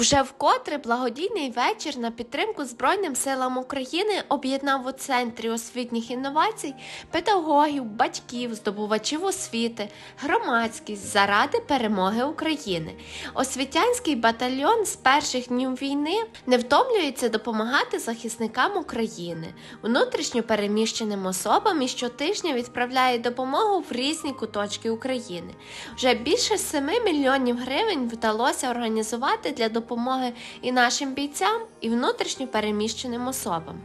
Вже вкотре благодійний вечір на підтримку Збройним силам України об'єднав у центрі освітніх інновацій педагогів, батьків, здобувачів освіти, громадськість заради перемоги України. Освітянський батальйон з перших днів війни не втомлюється допомагати захисникам України, внутрішньо переміщеним особам і щотижня відправляє допомогу в різні куточки України. Вже більше 7 мільйонів гривень вдалося організувати для допомоги і нашим бійцям, і внутрішньо переміщеним особам.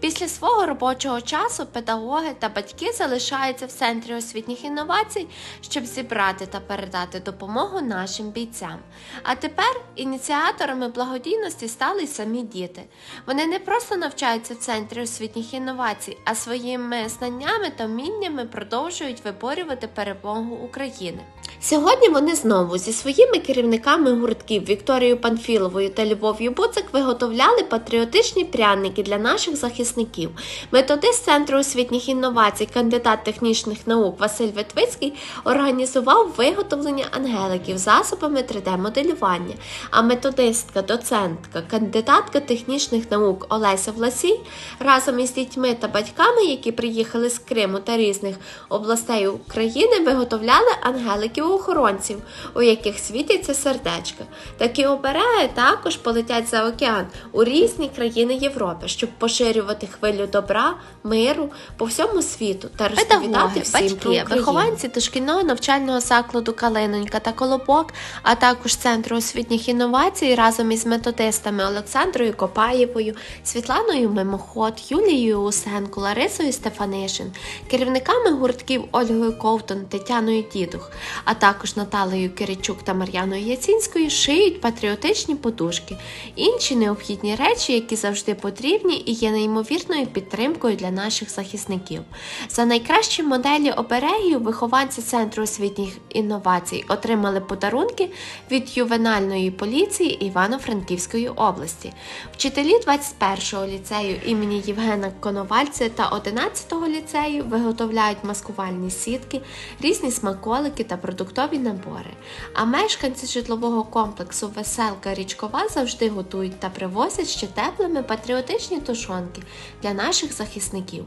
Після свого робочого часу педагоги та батьки залишаються в центрі освітніх інновацій, щоб зібрати та передати допомогу нашим бійцям. А тепер ініціаторами благодійності стали й самі діти. Вони не просто навчаються в центрі освітніх інновацій, а своїми знаннями та вміннями продовжують виборювати перемогу України. Сьогодні вони знову зі своїми керівниками гуртків Вікторією Панфіловою та Любов'ю Буцик виготовляли патріотичні пряники для наших захисників. Методист Центру освітніх інновацій, кандидат технічних наук Василь Ветвицький організував виготовлення ангеликів засобами 3D-моделювання. А методистка, доцентка, кандидатка технічних наук Олеся Власій разом із дітьми та батьками, які приїхали з Криму та різних областей України, виготовляли ангеликів охоронців, у яких світяться сердечка. Такі обереги також полетять за океан у різні країни Європи, щоб поширювати хвилю добра, миру по всьому світу та розповідати всім батьки, про Україну. вихованці дошкільного навчального закладу Калинонька та Колобок, а також Центру освітніх інновацій разом із методистами Олександрою Копаєвою, Світланою Мимоход, Юлією Усенко, Ларисою Стефанишин, керівниками гуртків Ольгою Ковтун, Тетяною Дідух, а також Наталею Киричук та Мар'яною Яцінською шиють патріотичні подушки, інші необхідні речі, які завжди потрібні і є неймовірною підтримкою для наших захисників. За найкращі моделі оберегів вихованці Центру освітніх інновацій отримали подарунки від ювенальної поліції Івано-Франківської області. Вчителі 21-го ліцею імені Євгена Коновальця та 11-го ліцею виготовляють маскувальні сітки, різні смаколики та продуктові набори. А мешканці житлового комплексу Веселка Річкова завжди готують та привозять ще теплими патріотичні тушонки для наших захисників.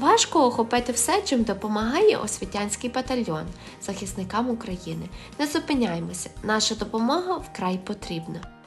Важко охопити все, чим допомагає освітянський батальйон захисникам України. Не зупиняймося, наша допомога вкрай потрібна.